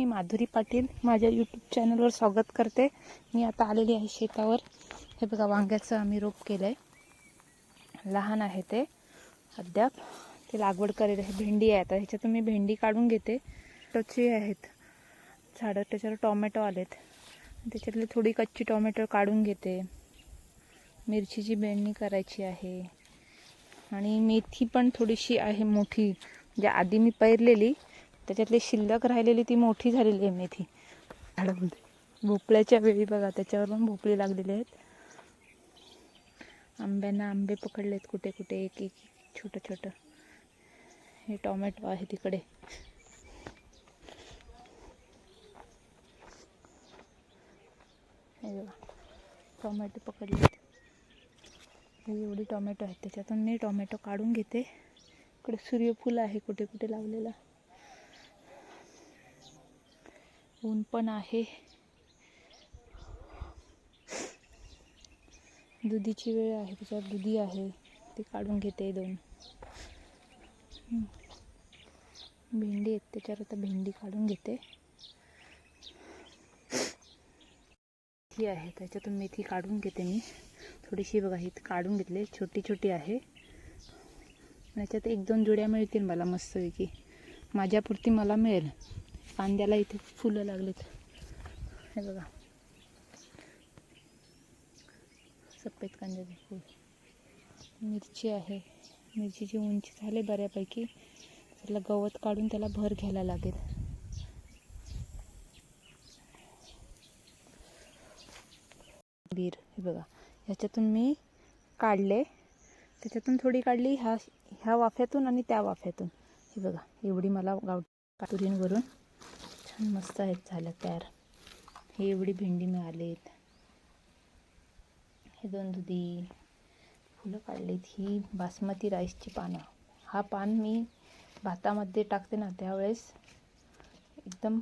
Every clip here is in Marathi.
मी माधुरी पाटील. माझ्या यूट्यूब चॅनलवर स्वागत करते. मी आता आलेली आहे शेतावर. हे बघा वांग्याचं आम्ही रोप केलं आहे लहान आहे ते. अद्याप ते लागवड करेल. आहे भेंडी आहे आता. ह्याच्यातून मी भेंडी काढून घेते. टची आहेत. झाडं त्याच्यावर टोमॅटो आलेत. त्याच्यातले थोडी कच्ची टोमॅटो काढून घेते. मिरचीची बेंडणी करायची आहे. आणि मेथी पण थोडीशी आहे मोठी. म्हणजे आधी मी पेरलेली. त्याच्यातली शिल्लक राहिलेली ती मोठी झालेली आहे मेथी. झाडामध्ये. भोपळ्याच्या वेळी बघा त्याच्यावर पण भोपळी लागलेली आहेत. आंब्यांना आंबे पकडलेत कुठे कुठे एक एक छोटं छोटं. हे टोमॅटो आहे तिकडे. हे बघा टोमॅटो पकडलेत. हे एवढी टोमॅटो आहेत त्याच्यातून मी टोमॅटो काढून घेते. इकडे सूर्यफूल आहे कुठे कुठे लावलेला. ऊन पण आहे. दुधीची वेळ आहे त्याच्यावर दुधी आहे. ते काढून घेते दोन. भेंडी आहेत त्याच्यावर आता भेंडी काढून घेते. मेथी आहे त्याच्यातून मेथी काढून घेते मी. थोडीशी बघा ही काढून घेतली छोटी छोटी आहे. याच्यात एक दोन जुड्या मिळतील मला मस्तपैकी माझ्यापुरती मला मिळेल. कांद्याला इथे फुलं लागलीत. हे बघा. सफेद कांद्याचे फूल. मिरची आहे. मिरचीची उंची झाले बऱ्यापैकी. त्याला गवत काढून त्याला भर घ्यायला लागेल. बीर हे बघा. ह्याच्यातून मी काढले. त्याच्यातून थोडी काढली. ह्या ह्या वाफ्यातून आणि त्या वाफ्यातून. हे बघा. एवढी मला गाव तुरींवरून मस्त आहेत झालं तयार. हे एवढी भेंडी मिळालीत. हे दोन दुधी फुलं काढलीत. ही बासमती राईसची पानं. हा पान मी भातामध्ये टाकते ना त्यावेळेस एकदम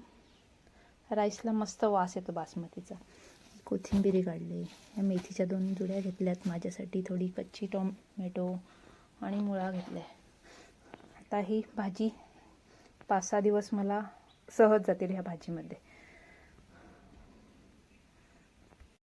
राईसला मस्त वास येतो बासमतीचा. कोथिंबिरी काढली. या मेथीच्या दोन जुड्या घेतल्यात माझ्यासाठी. थोडी कच्ची टोमॅटो आणि मुळा घेतल्या. आता ही भाजी पाच सहा दिवस मला सहज जातील ह्या भाजीमध्ये.